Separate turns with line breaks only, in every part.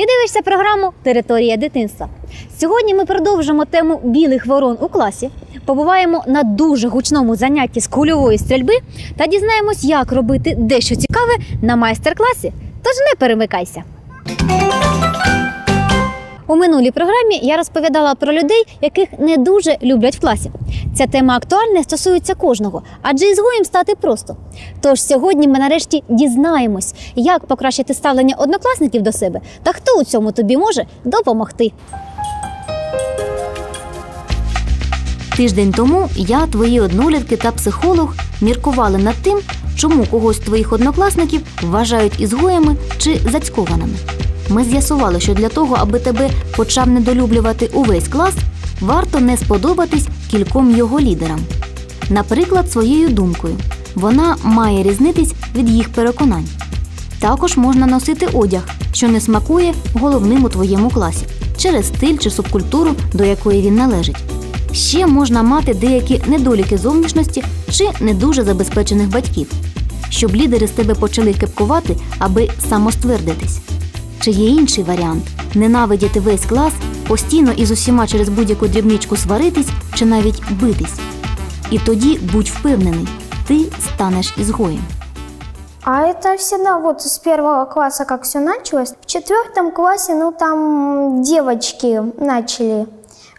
Ти дивишся програму Територія дитинства. Сьогодні ми продовжимо тему білих ворон у класі. Побуваємо на дуже гучному занятті з кульової стрільби та дізнаємось, як робити дещо цікаве на майстер-класі. Тож не перемикайся. У минулій програмі я розповідала про людей, яких не дуже люблять в класі. Ця тема актуальна стосується кожного, адже ізгоєм стати просто. Тож сьогодні ми нарешті дізнаємось, як покращити ставлення однокласників до себе та хто у цьому тобі може допомогти. Тиждень тому я, твої однолітки та психолог міркували над тим, чому когось з твоїх однокласників вважають ізгоями чи зацькованими. Ми з'ясували, що для того, аби тебе почав недолюблювати увесь клас, варто не сподобатись кільком його лідерам. Наприклад, своєю думкою. Вона має різнитись від їх переконань. Також можна носити одяг, що не смакує головним у твоєму класі, через стиль чи субкультуру, до якої він належить. Ще можна мати деякі недоліки зовнішності чи не дуже забезпечених батьків, щоб лідери з тебе почали кепкувати, аби самоствердитись. Чи є інший варіант ненавидіти весь клас, постійно і з усіма через будь-яку дрібничку сваритись чи навіть битись. І тоді будь впевнений, ти станеш ізгоєм.
А это всегда вот с первого класса, как все началось. В четвертом классе, ну там девочки начали.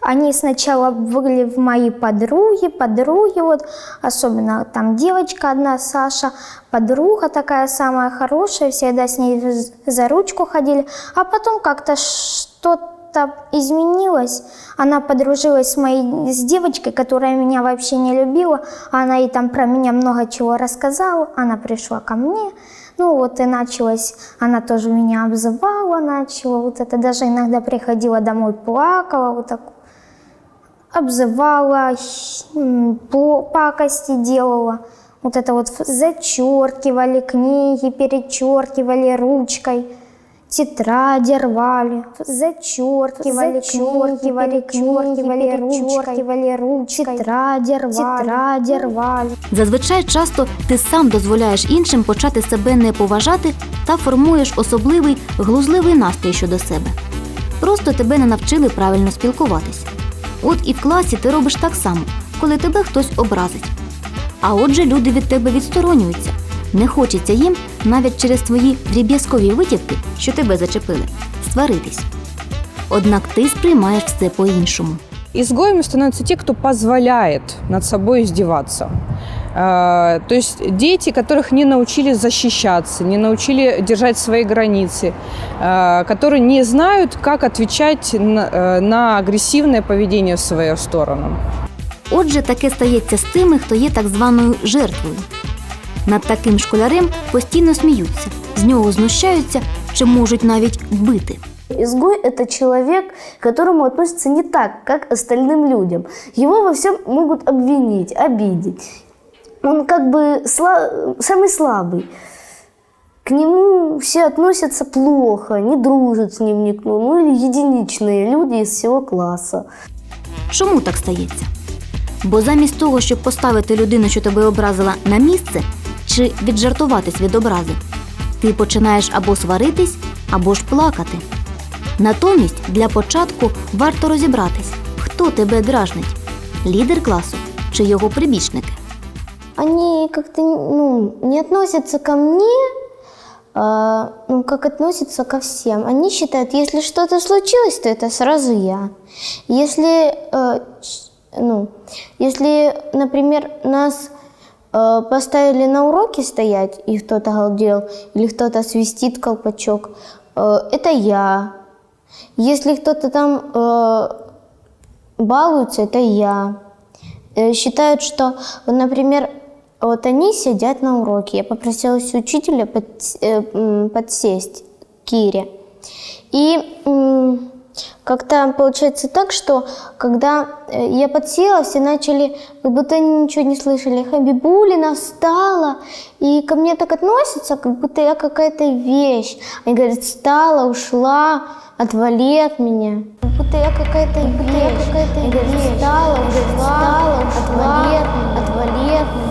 Они сначала были в мои подруги, подруги вот, особенно там девочка одна, Саша, подруга такая самая хорошая, всегда с ней за ручку ходили. А потом как-то что-то изменилось. Она подружилась с моей с девочкой, которая меня вообще не любила. Она ей там про меня много чего рассказала. Она пришла ко мне. Ну вот и началось, она тоже меня обзывала, начала вот это, даже иногда приходила домой, плакала, вот так обзывала, по- пакости делала. Вот это вот зачеркивали книги, перечеркивали ручкой. Тетради рвали, зачеркивали, зачеркивали, перечеркивали, ручкой, ручкой, тетради рвали, тетради рвали.
Зазвичай часто ти сам дозволяєш іншим почати себе не поважати та формуєш особливий глузливий настрій щодо себе. Просто тебе не навчили правильно спілкуватись. От і в класі ти робиш так само, коли тебе хтось образить. А отже, люди від тебе відсторонюються. Не хочеться їм навіть через твої дріб'язкові витівки, що тебе зачепили, сваритись. Однак ти сприймаєш все по-іншому.
Изгоями становятся те, кто позволяет над собой издеваться. Э, То есть дети, которых не научили защищаться, не научили держать свои границы, э, которые не знают, как отвечать на, э, на агрессивное поведение в свою сторону.
Отже, таке стається з тими, хто є так званою жертвою. Над таким школярем постійно сміються, з нього знущаються чи можуть навіть бити.
Изгой – это человек, к которому относятся не так, как остальным людям. Его во всем могут обвинить, обидеть. Он как бы сла- самый слабый. К нему все относятся плохо, не дружат с ним никто, ну или единичные люди из всего класса.
Чому так стається? Бо замість того, щоб поставити людину, що тебе образила, на місце чи віджартуватись від образи, ти починаєш або сваритись, або ж плакати. Натомість для початку варто розібратись, хто тебе дражнить лідер класу чи його прибічники.
Они как-то ну, не относятся ко мне, а, ну, как относятся ко всем. Они считают, если что-то случилось, то это сразу я. Если, э, ну, если, например, нас э, поставили на уроке стоять, и кто-то галдел, или кто-то свистит колпачок, э, это я. Если кто-то там э, балуется, это я. Э, Считают, что, например, вот они сидят на уроке. Я попросилась учителя подс- э, подсесть к Кире. И м, как-то получается так, что когда э, я подсела, все начали, как будто они ничего не слышали. Хабибулина встала, и ко мне так относятся, как будто я какая-то вещь. Они говорят, встала, ушла, отвали от меня. Как будто я какая-то как будто я какая-то вещь. Встала, ушла, отвали от меня. Отвали от меня.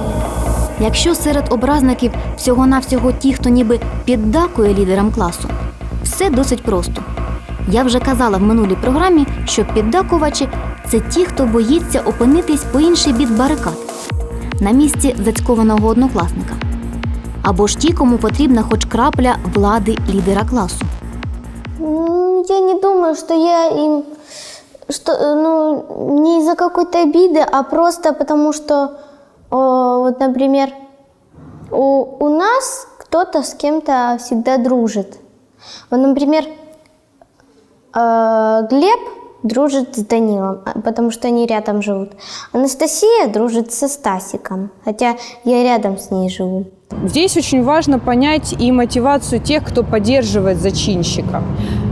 Якщо серед образників всього-навсього ті, хто ніби піддакує лідерам класу, Все досить просто. Я вже казала в минулій програмі, що піддакувачі це ті, хто боїться опинитись по інший бік барикад на місці зацькованого однокласника. Або ж ті, кому потрібна хоч крапля влади лідера класу.
Я не думаю, что я им, что, э, ну, не из-за какой-то обиды, а просто потому что, о, вот, например, у, у нас кто-то с кем-то всегда дружит. Вот, например, э, Глеб дружит с Данилом, а, потому что они рядом живут. Анастасия дружит со Стасиком, хотя я рядом с ней живу.
Здесь очень важно понять и мотивацию тех, кто поддерживает зачинщика,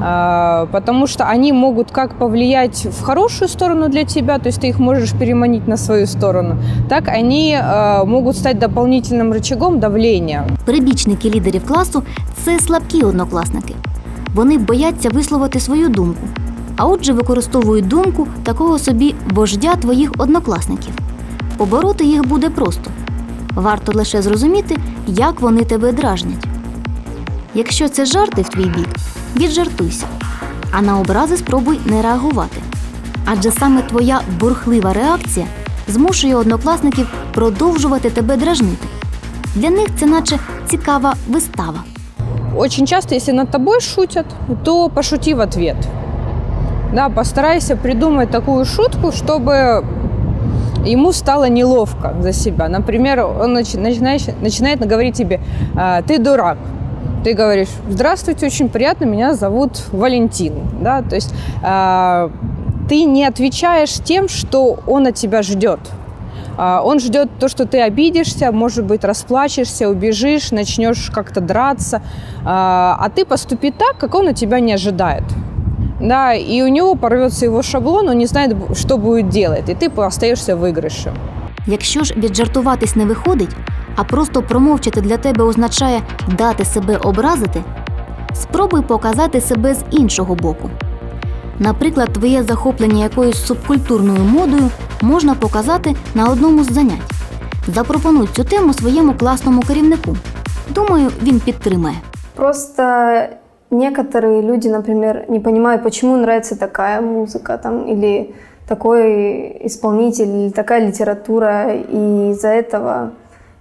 А, потому что они могут как повлиять в хорошую сторону для тебя, то есть ты их можешь переманить на свою сторону, так они а, могут стать дополнительным рычагом давления.
Прибічники лідерів класу це слабкі однокласники. Вони бояться висловити свою думку, а отже використовують думку такого собі вождя твоїх однокласників. Побороти їх буде просто. Варто лише зрозуміти, як вони тебе дражнять. Якщо це жарти в твій бік, віджартуйся, а на образи спробуй не реагувати. Адже саме твоя бурхлива реакція змушує однокласників продовжувати тебе дражнити. Для них це наче цікава вистава.
Очень часто, если над тобой шутят, то пошути в ответ. Да, постарайся придумать такую шутку, чтобы ему стало неловко за себя. Например, он начи- начинает, начинает говорить тебе, «А, ты дурак. Ты говоришь, здравствуйте, очень приятно, меня зовут Валентин. Да, то есть а, ты не отвечаешь тем, что он от тебя ждет. А, Он ждет то, что ты обидишься, может быть, расплачешься, убежишь, начнешь как-то драться, а ты поступи так, как он от тебя не ожидает. Да, и у него порвется его шаблон, он не знает, б- что будет делать, и ты остаешься в выигрыше.
Якщо ж віджартуватись не виходить, а просто промовчати для тебе означає дати себе образити, спробуй показати себе з іншого боку. Наприклад, твоє захоплення якоюсь субкультурною модою можна показати на одному з занять. Запропонуй цю тему своєму класному керівнику. Думаю, він підтримає.
Просто некоторые люди, например, не понимают, почему нравится такая музыка там, или такой исполнитель, или такая литература, и из-за этого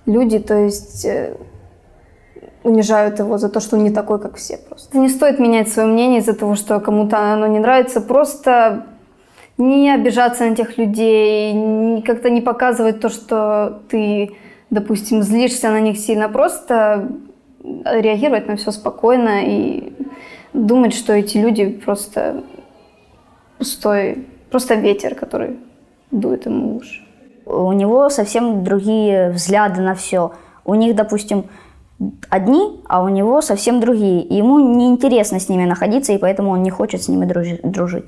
люди, то есть, э, унижают его за то, что он не такой, как все просто. Не стоит менять свое мнение из-за того, что кому-то оно не нравится, просто не обижаться на тех людей, как-то не показывать то, что ты, допустим, злишься на них сильно, просто реагировать на все спокойно и думать, что эти люди просто пустой, просто ветер, который дует ему в уши.
у него совсем другие взгляды на все. У них, допустим, одни, а у него совсем другие. И ему неинтересно с ними находиться, и поэтому он не хочет с ними дружи- дружить.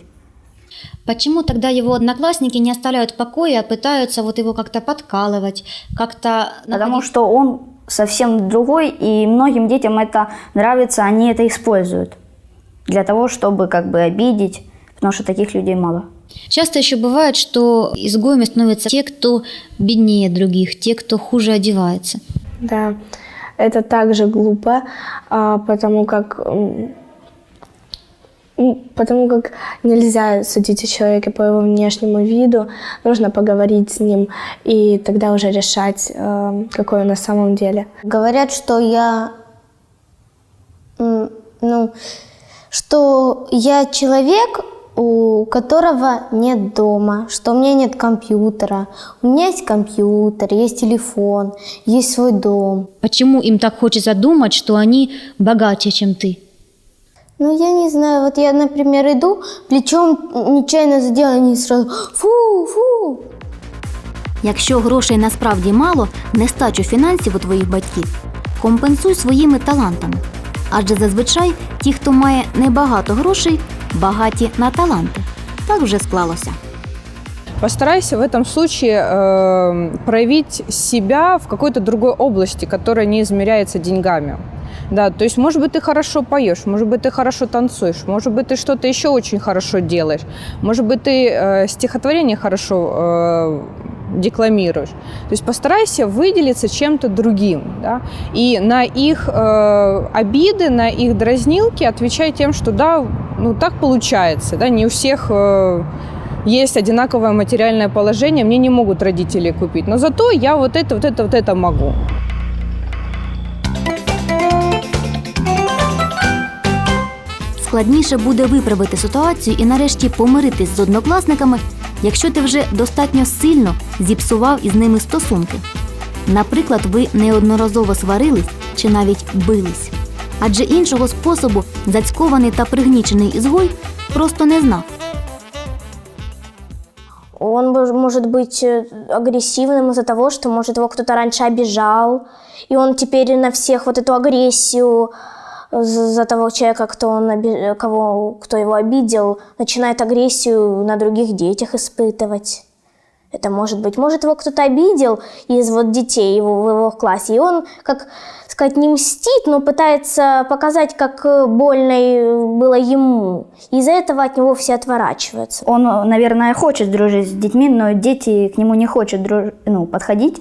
Почему тогда его одноклассники не оставляют в покое, а пытаются вот его как-то подкалывать, как-то...
Потому
находить-
что он совсем другой, и многим детям это нравится, они это используют для того, чтобы как бы обидеть, потому что таких людей мало.
Часто еще бывает, что изгоями становятся те, кто беднее других, те, кто хуже одевается.
Да, это также глупо, а, потому как потому как нельзя судить о человеке по его внешнему виду, нужно поговорить с ним и тогда уже решать, э, какой он на самом деле.
Говорят, что я, ну, что я человек, у которого нет дома, что у меня нет компьютера. У меня есть компьютер, есть телефон, есть свой дом.
Почему им так хочется думать, что они богаче, чем ты?
Ну, я не знаю, вот я, например, иду, плечом нечаянно задела, они сразу фу, фу.
Якщо грошей насправді мало, нестачу фінансів у твоїх батьків, компенсуй своїми талантами. Адже зазвичай ті, хто має небагато грошей, багаті на таланти. Так вже склалося.
Постарайся в этом случае э, проявить себя в какой-то другой области, которая не измеряется деньгами. Да, то есть, может быть, ты хорошо поешь, может быть, ты хорошо танцуешь, может быть, ты что-то еще очень хорошо делаешь, может быть, ты э, стихотворение хорошо э, декламируешь. То есть постарайся выделиться чем-то другим. Да? И на их э, обиды, на их дразнилки отвечай тем, что да, ну так получается. Да? Не у всех э, есть одинаковое материальное положение, мне не могут родители купить. Но зато я вот это, вот это, вот это могу.
Складніше буде виправити ситуацію і нарешті помиритись з однокласниками, якщо ти вже достатньо сильно зіпсував із ними стосунки. Наприклад, ви неодноразово сварились чи навіть бились. Адже іншого способу зацькований та пригнічений ізгой просто не знав.
Он мож- может быть э, агрессивным из-за того, что, может, его кто-то раньше обижал, и он теперь на всех вот эту агрессию э, за того человека, кто, он кого, кто его обидел, начинает агрессию на других детях испытывать. Это может быть. Может, его кто-то обидел из вот детей его, в его классе, и он, как сказать, не мстит, но пытается показать, как э, больно э, было ему. И из-за этого от него все отворачиваются.
Он, наверное, хочет дружить с детьми, но дети к нему не хотят друж- ну, подходить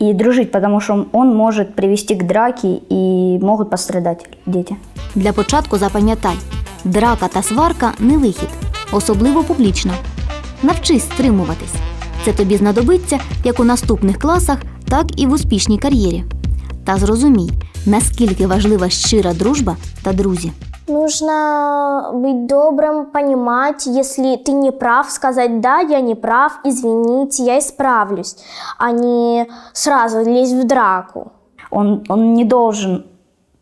и дружить, потому что он может привести к драке и могут пострадать дети.
Для початку запам'ятай, драка та сварка не вихід, особливо публічно. Навчись стримуватись. Це тобі знадобиться як у наступних класах, так і в успішній кар'єрі. Та зрозумій, наскільки важлива щира дружба та друзі.
Нужно быть добрым, понимать, если ты не прав, сказать «да, я не прав, извините, я исправлюсь», а не сразу лезть в драку.
Он, он не должен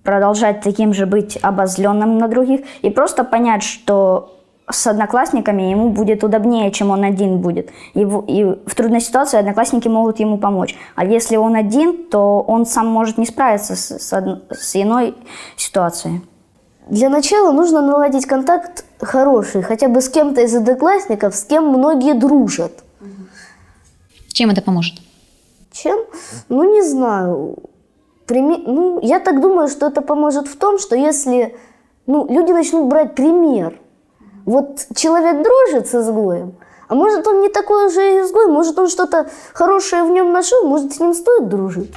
продолжать таким же быть обозленным на других и просто понять, что с одноклассниками ему будет удобнее, чем он один будет. И в, и в трудной ситуации одноклассники могут ему помочь. А если он один, то он сам может не справиться с, с, одн- с иной ситуацией.
Для начала нужно наладить контакт хороший, хотя бы с кем-то из одноклассников, с кем многие дружат.
Чем это поможет?
Чем? Ну, не знаю. Прими- Ну, я так думаю, что это поможет в том, что если ну, люди начнут брать пример. Вот человек дружит с изгоем, а может он не такой уже изгой, может он что-то хорошее в нем нашел, может с ним стоит дружить.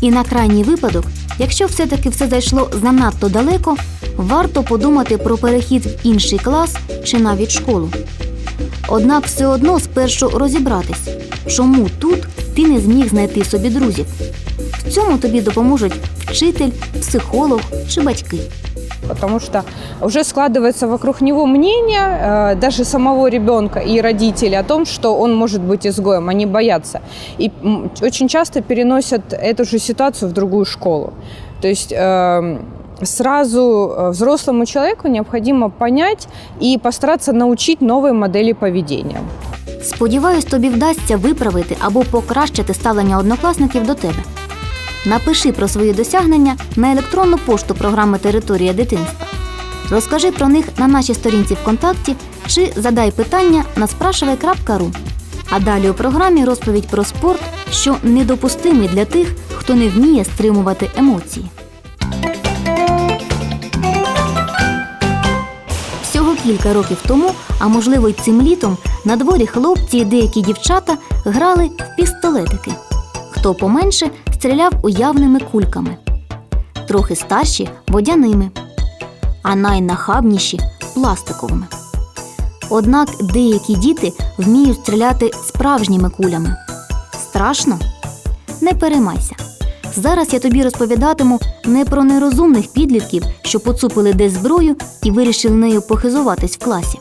І на крайній випадок, якщо все-таки все зайшло занадто далеко, варто подумати про перехід в інший клас чи навіть школу. Однак все одно спершу розібратись, чому тут ти не зміг знайти собі друзів. В цьому тобі допоможуть вчитель, психолог чи батьки
Потому что уже складывается вокруг него мнение э, даже самого ребенка и родителей о том, что он может быть изгоем. Они боятся. И м, очень часто переносят эту же ситуацию в другую школу. То есть эм, сразу э, взрослому человеку необходимо понять и постараться научить новые модели поведения.
Сподіваюсь, тобі вдасться виправити або покращити ставлення однокласників до тебе. Напиши про свої досягнення на електронну пошту програми Територія дитинства. Розкажи про них на нашій сторінці ВКонтакті чи задай питання на спрашивай.ру. А далі у програмі розповідь про спорт, що недопустимий для тих, хто не вміє стримувати емоції. Всього кілька років тому, а можливо й цим літом, на дворі хлопці і деякі дівчата грали в пістолетики. Хто поменше стріляв уявними кульками, трохи старші водяними, а найнахабніші пластиковими. Однак деякі діти вміють стріляти справжніми кулями. Страшно? Не переймайся. Зараз я тобі розповідатиму не про нерозумних підлітків, що поцупили десь зброю і вирішили нею похизуватись в класі.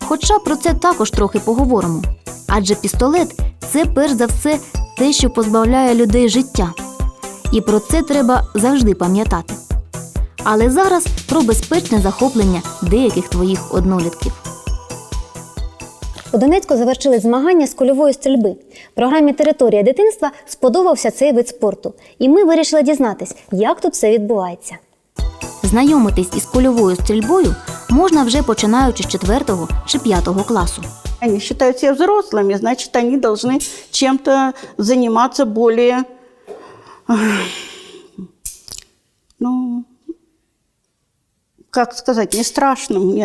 Хоча про це також трохи поговоримо. Адже пістолет це перш за все те, що позбавляє людей життя. І про це треба завжди пам'ятати. Але зараз про безпечне захоплення деяких твоїх однолітків.
У Донецьку завершили змагання з кульової стрільби. Програмі Територія дитинства сподобався цей вид спорту, і ми вирішили дізнатись, як тут все відбувається.
Знайомитись із кульовою стрільбою можна вже починаючи з 4 чи 5 класу.
Они считают себя взрослыми, значит, они должны чем-то заниматься более, ну, как сказать, не страшным, не